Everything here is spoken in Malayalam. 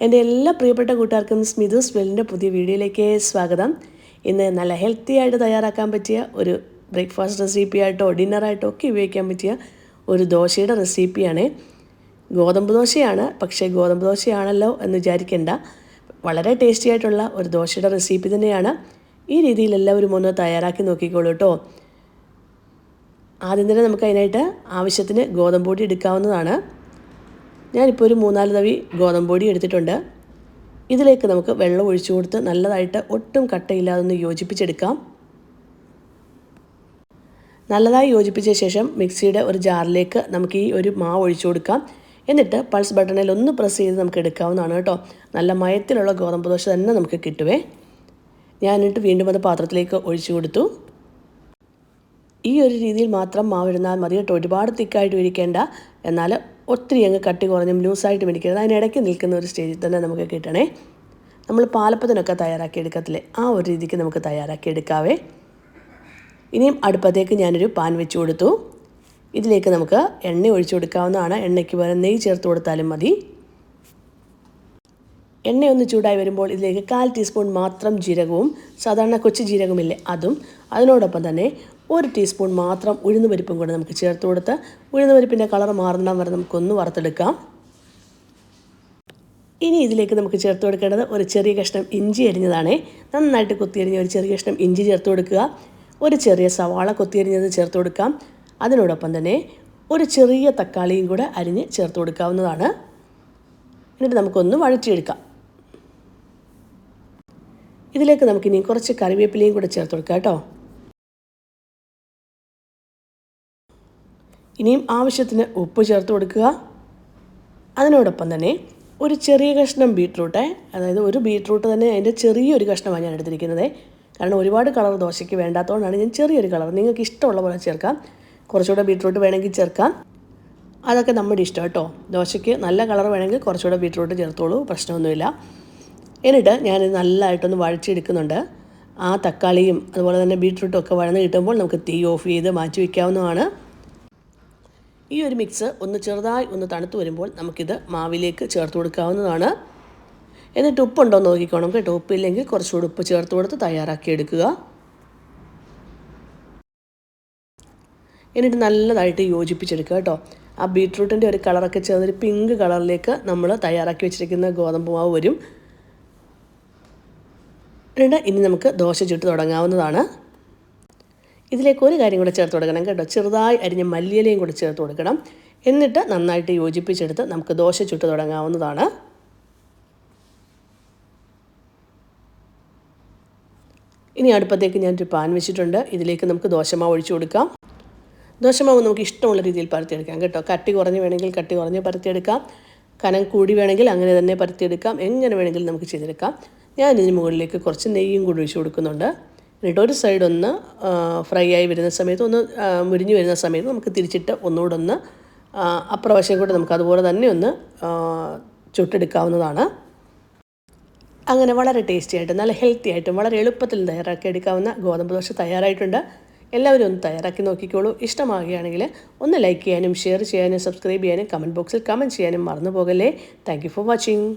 എന്റെ എല്ലാ പ്രിയപ്പെട്ട കൂട്ടുകാർക്കും സ്മിതു സ്പെല്ലിന്റെ പുതിയ വീഡിയോയിലേക്ക് സ്വാഗതം. ഇന്ന് നല്ല ഹെൽത്തി ആയിട്ട് തയ്യാറാക്കാൻ പറ്റിയ ഒരു ബ്രേക്ക്ഫാസ്റ്റ് റെസിപ്പി ആയിട്ടോ ഡിന്നറായിട്ടോ ഒക്കെ ഉപയോഗിക്കാൻ പറ്റിയ ഒരു ദോശയുടെ റെസിപ്പിയാണ് ഗോതമ്പ് ദോശയാണ് പക്ഷേ ഗോതമ്പ് ദോശയാണല്ലോ എന്ന് വിചാരിക്കേണ്ട. വളരെ ടേസ്റ്റി ആയിട്ടുള്ള ഒരു ദോശയുടെ റെസിപ്പി തന്നെയാണ്. ഈ രീതിയിൽ എല്ലാവരും ഒന്ന് തയ്യാറാക്കി നോക്കിക്കോളൂ കേട്ടോ ആദ്യം തന്നെ നമുക്ക് അതിനായിട്ട് ആവശ്യത്തിന് ഗോതമ്പ് പൊടി എടുക്കാവുന്നതാണ്. ഞാനിപ്പോൾ ഒരു മൂന്നാൽ തവി ഗോതമ്പ് പൊടി എടുത്തിട്ടുണ്ട്. ഇതിലേക്ക് നമുക്ക് വെള്ളം ഒഴിച്ചു കൊടുത്ത് നല്ലതായിട്ട് ഒട്ടും കട്ടയില്ലാതെ ഒന്ന് യോജിപ്പിച്ചെടുക്കാം. നല്ലതായി യോജിപ്പിച്ച ശേഷം മിക്സിയുടെ ഒരു ജാറിലേക്ക് നമുക്ക് ഈ ഒരു മാവ് ഒഴിച്ചു കൊടുക്കാം. എന്നിട്ട് പൾസ് ബട്ടണിൽ ഒന്ന് പ്രസ് ചെയ്ത് നമുക്ക് എടുക്കാവുന്നതാണ് കേട്ടോ. നല്ല മയത്തിലുള്ള ഗോതമ്പ് ദോശ തന്നെ നമുക്ക് കിട്ടുവേ. ഞാനിട്ട് വീണ്ടും അത് പാത്രത്തിലേക്ക് ഒഴിച്ചു കൊടുത്തു. ഈ ഒരു രീതിയിൽ മാത്രം മാവിരുന്നാൽ മതി കേട്ടോ. ഒരുപാട് തിക്കായിട്ട് ഇരിക്കേണ്ട എന്നാൽ ഒത്തിരി അങ്ങ് കട്ടി കുറഞ്ഞും ലൂസായിട്ട് മേടിക്കരുത്. അതിനിടയ്ക്ക് നിൽക്കുന്ന ഒരു സ്റ്റേജിൽ തന്നെ നമുക്ക് കിട്ടണേ. നമ്മൾ പാലപ്പത്തിനൊക്കെ തയ്യാറാക്കി എടുക്കത്തില്ലേ? ആ ഒരു രീതിക്ക് നമുക്ക് തയ്യാറാക്കി എടുക്കാവേ. ഇനിയും അടുപ്പത്തേക്ക് ഞാനൊരു പാൻ വെച്ച് കൊടുത്തു. ഇതിലേക്ക് നമുക്ക് എണ്ണ ഒഴിച്ചു കൊടുക്കാവുന്നതാണ്. എണ്ണയ്ക്ക് പകരം നെയ്യ് ചേർത്ത് കൊടുത്താലും മതി. എണ്ണയൊന്ന് ചൂടായി വരുമ്പോൾ ഇതിലേക്ക് കാൽ ടീസ്പൂൺ മാത്രം ജീരകവും സാധാരണ കൊച്ചു ജീരകമില്ലേ അതും. അതിനോടൊപ്പം തന്നെ ഒരു ടീസ്പൂൺ മാത്രം ഉഴുന്ന് പരിപ്പും കൂടെ നമുക്ക് ചേർത്ത് കൊടുത്ത് ഉഴുന്ന് പരിപ്പിന്റെ കളർ മാറുന്നിടം വരെ നമുക്കൊന്ന് വറുത്തെടുക്കാം. ഇനി ഇതിലേക്ക് നമുക്ക് ചേർത്ത് കൊടുക്കേണ്ടത് ഒരു ചെറിയ കഷ്ണം ഇഞ്ചി അരിഞ്ഞതാണ്. നന്നായിട്ട് കൊത്തിയരിഞ്ഞ ഒരു ചെറിയ കഷ്ണം ഇഞ്ചി ചേർത്ത് കൊടുക്കുക. ഒരു ചെറിയ സവാള കൊത്തിയരിഞ്ഞത് ചേർത്ത് കൊടുക്കാം. അതിനോടൊപ്പം തന്നെ ഒരു ചെറിയ തക്കാളിയും കൂടെ അരിഞ്ഞ് ചേർത്ത് കൊടുക്കാവുന്നതാണ്. എന്നിട്ട് നമുക്കൊന്ന് വഴറ്റിയെടുക്കാം. ഇതിലേക്ക് നമുക്കിനി കുറച്ച് കറിവേപ്പിലയും കൂടെ ചേർത്ത് കൊടുക്കാം കേട്ടോ. ഇനിയും ആവശ്യത്തിന് ഉപ്പ് ചേർത്ത് കൊടുക്കുക. അതിനോടൊപ്പം തന്നെ ഒരു ചെറിയ കഷ്ണം ബീട്രൂട്ട് അതായത് ഒരു ബീട്രൂട്ട് തന്നെ അതിന്റെ ചെറിയൊരു കഷ്ണമാണ് ഞാൻ എടുത്തിരിക്കുന്നത്. കാരണം ഒരുപാട് കളർ ദോശയ്ക്ക് വേണ്ടാത്തതുകൊണ്ടാണ് ഞാൻ ചെറിയൊരു കളർ. നിങ്ങൾക്ക് ഇഷ്ടമുള്ള പോലെ ചേർക്കാം. കുറച്ചുകൂടെ ബീട്രൂട്ട് വേണമെങ്കിൽ ചേർക്കാം. അതൊക്കെ നമ്മുടെ ഇഷ്ടം കേട്ടോ. ദോശയ്ക്ക് നല്ല കളർ വേണമെങ്കിൽ കുറച്ചുകൂടെ ബീട്രൂട്ട് ചേർത്തോളൂ പ്രശ്നമൊന്നുമില്ല. എന്നിട്ട് ഞാൻ നല്ലതായിട്ടൊന്ന് വഴച്ചെടുക്കുന്നുണ്ട് ആ തക്കാളിയും അതുപോലെ തന്നെ ബീട്രൂട്ടും ഒക്കെ വഴന്ന് കിട്ടുമ്പോൾ നമുക്ക് തീ ഓഫ് ചെയ്ത് മാറ്റി വയ്ക്കാവുന്നതാണ് ഈ ഒരു മിക്സ് ഒന്ന് ചെറുതായി ഒന്ന് തണുത്ത് വരുമ്പോൾ നമുക്കിത് മാവിലേക്ക് ചേർത്ത് കൊടുക്കാവുന്നതാണ്. എന്നിട്ട് ഉപ്പുണ്ടോ എന്ന് നോക്കിക്കോണം കേട്ടോ. ഉപ്പില്ലെങ്കിൽ കുറച്ചുകൂടി ഉപ്പ് ചേർത്ത് കൊടുത്ത് തയ്യാറാക്കി എടുക്കുക. എന്നിട്ട് നല്ലതായിട്ട് യോജിപ്പിച്ചെടുക്കുക കേട്ടോ. ആ ബീട്രൂട്ടിന്റെ ഒരു കളറൊക്കെ ചേർന്നൊരു പിങ്ക് കളറിലേക്ക് നമ്മൾ തയ്യാറാക്കി വെച്ചിരിക്കുന്ന ഗോതമ്പ് മാവ് വരും. എന്നിട്ട് ഇനി നമുക്ക് ദോശ ചുട്ട് തുടങ്ങാവുന്നതാണ്. ഇതിലേക്ക് ഒരു കാര്യം കൂടെ ചേർത്ത് കൊടുക്കണം കേട്ടോ. ചെറുതായി അരിഞ്ഞ മല്ലിയിലയും കൂടെ ചേർത്ത് കൊടുക്കണം. എന്നിട്ട് നന്നായിട്ട് യോജിപ്പിച്ചെടുത്ത് നമുക്ക് ദോശ ചുട്ട് തുടങ്ങാവുന്നതാണ്. ഇനി അടുപ്പത്തേക്ക് ഞാനൊരു പാൻ വെച്ചിട്ടുണ്ട്. ഇതിലേക്ക് നമുക്ക് ദോശമാവ് ഒഴിച്ചു കൊടുക്കാം. ദോശമാവ് നമുക്ക് ഇഷ്ടമുള്ള രീതിയിൽ പരത്തിയെടുക്കാം കേട്ടോ. കട്ടി കുറഞ്ഞ് വേണമെങ്കിൽ കട്ടി കുറഞ്ഞ് പരത്തിയെടുക്കാം. കനം കൂടി വേണമെങ്കിൽ അങ്ങനെ തന്നെ പരത്തിയെടുക്കാം. എങ്ങനെ വേണമെങ്കിലും നമുക്ക് ചെയ്തെടുക്കാം. ഞാൻ ഇതിന് മുകളിലേക്ക് കുറച്ച് നെയ്യും കൂടി ഒഴിച്ചു കൊടുക്കുന്നുണ്ട്. എന്നിട്ട് ഒരു സൈഡ് ഒന്ന് ഫ്രൈ ആയി വരുന്ന സമയത്ത് ഒന്ന് മുരിഞ്ഞ് വരുന്ന സമയത്ത് നമുക്ക് തിരിച്ചിട്ട് ഒന്നുകൂടെ ഒന്ന് അപ്രവശം കൂടെ നമുക്ക് അതുപോലെ തന്നെ ഒന്ന് ചുട്ടെടുക്കാവുന്നതാണ്. അങ്ങനെ വളരെ ടേസ്റ്റി ആയിട്ട് നല്ല ഹെൽത്തി ആയിട്ടും വളരെ എളുപ്പത്തിൽ തയ്യാറാക്കി എടുക്കാവുന്ന ഗോതമ്പ് ദോശ തയ്യാറായിട്ടുണ്ട്. എല്ലാവരും ഒന്ന് തയ്യാറാക്കി നോക്കിക്കോളൂ. ഇഷ്ടമാകുകയാണെങ്കിൽ ഒന്ന് ലൈക്ക് ചെയ്യാനും ഷെയർ ചെയ്യാനും സബ്സ്ക്രൈബ് ചെയ്യാനും കമന്റ് ബോക്സിൽ കമന്റ് ചെയ്യാനും മറന്നു പോകല്ലേ താങ്ക് ഫോർ വാച്ചിങ്